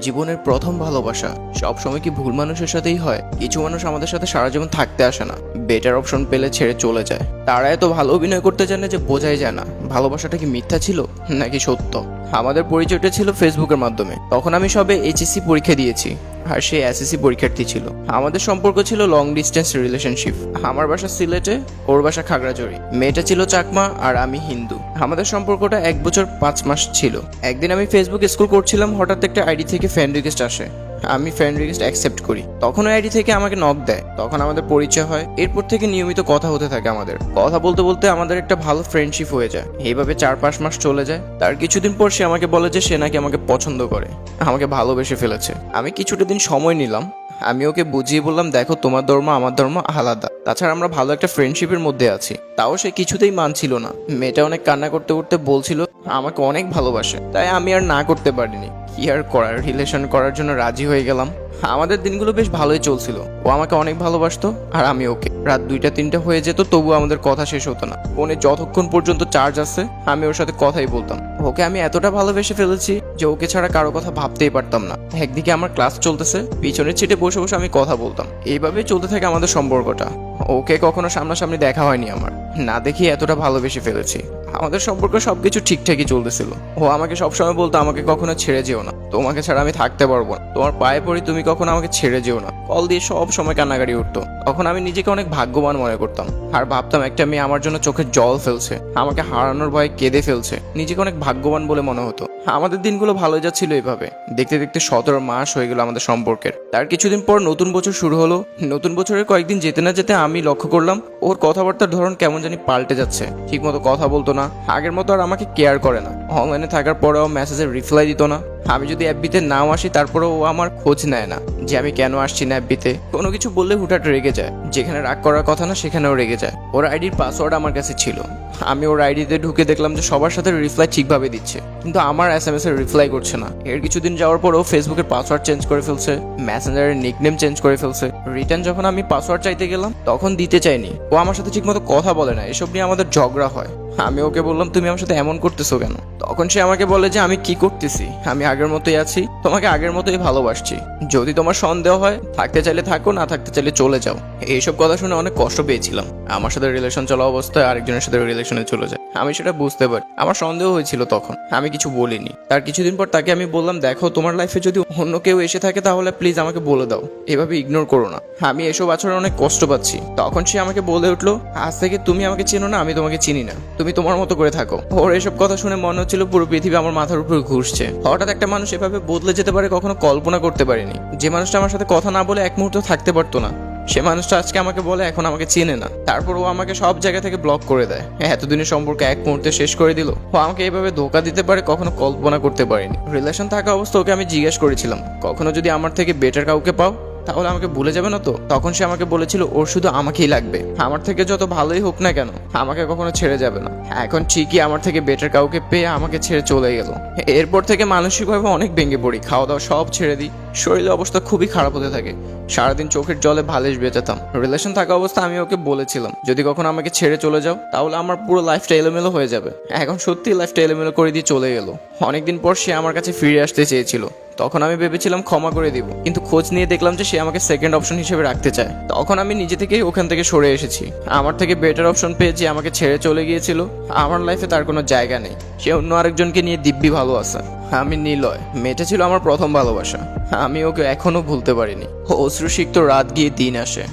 জীবনের প্রথম ভালোবাসা। সবসময় কি ভুল মানুষের সাথেই হয়? কিছু মানুষ আমাদের সাথে সারা জীবন থাকতে আসে না। বেটার অপশন পেলে ছেড়ে চলে যায়। তারা এত ভালো অভিনয় করতে জানে যে বোঝাই যায় না। ভালোবাসাটা কি মিথ্যা ছিল, নাকি সত্য? আমাদের পরিচয়টা ছিল ফেসবুকের মাধ্যমে। তখন আমি সবে এইচএসসি পরীক্ষা দিয়েছি। আর সে এসএসসি পরীক্ষার্থী ছিল। আমাদের সম্পর্ক ছিল লং ডিস্টেন্স রিলেশনশিপ আমার বাসা সিলেটে, ওর বাসা খাগড়াঝড়ি। মেয়েটা ছিল চাকমা আর আমি হিন্দু। আমাদের সম্পর্কটা এক বছর পাঁচ মাস ছিল। একদিন আমি ফেসবুক স্কুল করছিলাম, হঠাৎ একটা আইডি থেকে ফ্রেন্ড রিকোয়েস্ট আসে। আমি ফ্রেন্ড রিকোয়েস্ট অ্যাকসেপ্ট করি। তখন ওই আইডি থেকে আমাকে নক দেয়। তখন আমাদের পরিচয় হয়। এরপর থেকে নিয়মিত কথা হতে থাকে আমাদের। কথা বলতে বলতে আমাদের একটা ভালো ফ্রেন্ডশিপ হয়ে যায়। এইভাবে চার পাঁচ মাস চলে যায়। তার কিছুদিন পর সে আমাকে বলে যে সে নাকি আমাকে পছন্দ করে। আমাকে ভালোবেসে ফেলেছে। আমি কিছুটা দিন সময় নিলাম। আমি ওকে বুঝিয়ে বললাম, দেখো, তোমার ধর্ম আমার ধর্ম আলাদা। তাছাড়া আমরা ভালো একটা ফ্রেন্ডশিপের মধ্যে আছি। তাও সে কিছুতেই মানছিল না। মেয়েটা অনেক কান্না করতে করতে বলছিল, আমাকে অনেক ভালোবাসে। তাই আমি আর না করতে পারিনি। কি আর করার রিলেশন করার জন্য রাজি হয়ে গেলাম। আমাদের দিনগুলো বেশ ভালোই চলছিল। ও আমাকে অনেক ভালোবাসতো, আর আমি ওকে। রাত দুইটা, তিনটা হয়ে যেত তবু আমাদের কথা শেষ হতো না। ফোনে যতক্ষণ পর্যন্ত চার্জ আছে, আমি ওর সাথে কথাই বলতাম। ওকে আমি এতটা ভালোবেসে ফেলেছি যে ওকে ছাড়া কারও কথা ভাবতেই পারতাম না। একদিকে আমার ক্লাস চলতেছে, পিছনের ছিটে বসে বসে আমি কথা বলতাম। এইভাবে চলতে থাকে আমাদের সম্পর্কটা। ওকে কখনো সামনাসামনি দেখা হয়নি আমার। না দেখি এতটা ভালোবেসে ফেলেছি। আমাদের সম্পর্ক সবকিছু ঠিকঠাকই চলতেছিল। ও আমাকে সবসময় বলতো, আমাকে কখনো ছেড়ে যেও না। তোমাকে ছাড়া আমি থাকতে পারব না। তোমার পায়ে পড়ি, তুমি কখনো আমাকে ছেড়ে যেও না। কল দিয়ে সব সময় কান্নাকাটি উঠতো। তখন আমি নিজেকে অনেক ভাগ্যবান মনে করতাম। আর ভাবতাম, একটা মেয়ে আমার জন্য চোখে জল ফেলছে। আমাকে হারানোর ভয়ে কেঁদে ফেলছে। নিজেকে অনেক ভাগ্যবান বলে মনে হতো। আমাদের দিনগুলো ভালো যাচ্ছিল এভাবে। দেখতে দেখতে সতেরো মাস হয়ে গেল আমাদের সম্পর্কের। তার কিছুদিন পর নতুন বছর শুরু হলো। নতুন বছরের কয়েকদিন যেতে না যেতে আমি লক্ষ্য করলাম, ওর কথাবার্তার ধরন কেমন জানি পাল্টে যাচ্ছে। ঠিক মতো কথা বলতো না আগের মতো আর আমাকে কেয়ার করে না। অনলাইনে থাকার পরেও মেসেজের রিপ্লাই দিত না। আমি যদি অ্যাপবিতে নাও আসি, তারপরেও ও আমার খোঁজ নেয় না যে আমি কেন আসছি না অ্যাপবিতে কোনো কিছু বললে হুঠাট রেগে যায়। যেখানে রাগ করার কথা না, সেখানেও রেগে যায়। ওর আইডির পাসওয়ার্ড আমার কাছে ছিল। আমি ওর আইডিতে ঢুকে দেখলাম যে সবার সাথে রিপ্লাই ঠিকভাবে দিচ্ছে। কিন্তু আমার এস এম এস এর রিপ্লাই করছে না। এর কিছুদিন যাওয়ার পর ও ফেসবুকের পাসওয়ার্ড চেঞ্জ করে ফেলছে। মেসেঞ্জারের নিকনেম চেঞ্জ করে ফেলছে। রিটার্ন যখন আমি পাসওয়ার্ড চাইতে গেলাম, তখন দিতে চাইনি। ও আমার সাথে ঠিকমতো কথা বলে না। এসব নিয়ে আমাদের ঝগড়া হয়। আমি ওকে বললাম, তুমি আমার সাথে এমন করতেছো কেন? তখন সে আমাকে বলে যে, আমি কি করতেছি? আমি আগের মতোই আছি, তোমাকে আগের মতোই ভালোবাসছি। যদি তোমার সন্দেহ হয়, থাকতে চাইলে থাকো, না থাকতে চাইলে চলে যাও। এইসব কথা শুনে অনেক কষ্ট পেয়েছিলাম। আমার সাথে রিলেশন চলা অবস্থায় আরেকজনের সাথে রিলেশনে চলে যায়। আমি সেটা বুঝতে পারি। আমার সন্দেহ হয়েছিল তখন। আমি কিছু বলিনি। তার কিছুদিন পর তাকে আমি বললাম, দেখো, তোমার লাইফে যদি অন্য কেউ এসে থাকে, তাহলে প্লিজ আমাকে বলে দাও। এভাবে ইগনোর করো না। আমি এসব আচরণ অনেক কষ্ট পাচ্ছি। তখন সে আমাকে বলে উঠল, আজ থেকে তুমি আমাকে চেনো না, আমি তোমাকে চিনি না। তুমি তোমার মতো করে থাকো। ওর এসব কথা শুনে মনে হচ্ছিল পুরো পৃথিবী আমার মাথার উপর ঘুরছে। হঠাৎ একটা মানুষ এভাবে বদলে যেতে পারে কখনো কল্পনা করতে পারিনি। যে মানুষটা আমার সাথে কথা না বলে এক মুহূর্ত থাকতে পারতো না। সে মানুষটা আজকে আমাকে বলে এখন আমাকে চেনে না। তারপর ও আমাকে সব জায়গা থেকে ব্লক করে দেয়। এতদিনের সম্পর্ক এক মুহূর্তে শেষ করে দিল। ও আমাকে এভাবে ধোকা দিতে পারে কখনো কল্পনা করতে পারিনি। রিলেশন থাকা অবস্থা ওকে আমি জিজ্ঞেস করেছিলাম, কখনো যদি আমার থেকে বেটার কাউকে পাও? তাহলে আমাকে ভুলে যাবে না তো? তখন সে আমাকে বলেছিল, ওর শুধু আমাকেই লাগবে। আমার থেকে যত ভালোই হোক না কেন, আমাকে কখনো ছেড়ে যাবে না। এখন ঠিকই আমার থেকে বেটার কাউকে পেয়ে আমাকে ছেড়ে চলে গেল। এরপর থেকে মানসিকভাবে অনেক ভেঙে পড়ি। খাওয়া দাওয়া সব ছেড়ে দিই। শরীরের অবস্থা খুবই খারাপ হতে থাকে। সারাদিন চোখের জলে ভালিশ বেঁচাতাম। রিলেশন থাকা অবস্থা আমি ওকে বলেছিলাম, যদি কখনো আমাকে ছেড়ে চলে যাও, তাহলে আমার পুরো লাইফটা এলোমেলো হয়ে যাবে। এখন সত্যি লাইফটা এলোমেলো করে দিয়ে চলে গেল। অনেকদিন পর সে আমার কাছে ফিরে আসতে চেয়েছিল। তখন আমি ভেবেছিলাম ক্ষমা করে দিব। কিন্তু খোঁজ নিয়ে দেখলাম যে সে আমাকে সেকেন্ড অপশন হিসেবে রাখতে চায়। তখন আমি নিজে থেকেই ওখান থেকে সরে এসেছি। আমার থেকে বেটার অপশন পেয়ে যে আমাকে ছেড়ে চলে গিয়েছিল, আমার লাইফে তার কোনো জায়গা নেই। সে অন্য আরেকজনকে নিয়ে দিব্যি ভালো আছে। আমি নিলয়। মেয়েটা ছিল আমার প্রথম ভালোবাসা। আমি ওকে এখনও ভুলতে পারিনি। অশ্রুসিক্ত রাত গিয়ে দিন আসে।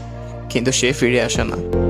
কিন্তু সে ফিরে আসে না।